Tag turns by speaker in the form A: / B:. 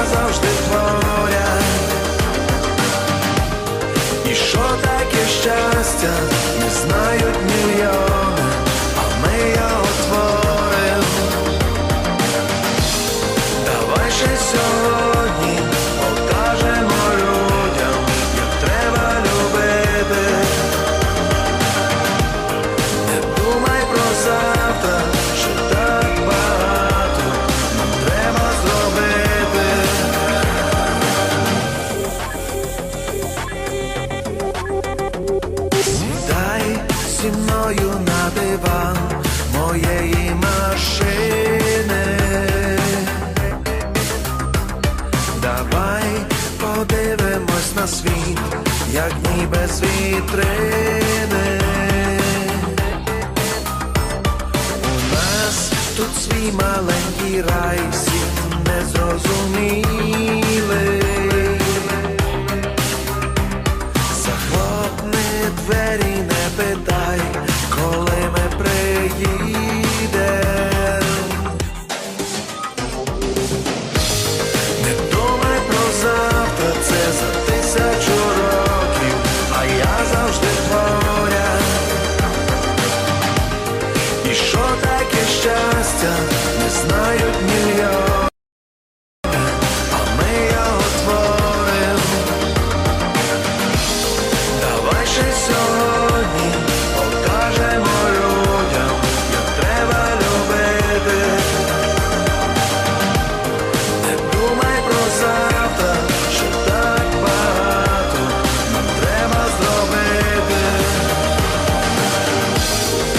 A: назавжди твоя. І що таке ще? мною на диван моєї машини. Давай подивимось на світ, як ніби з вітрини. У нас тут свій маленький рай, всі не зрозуміли. Захлопни двері, не питай. І що таке щастя, не знають мільйони.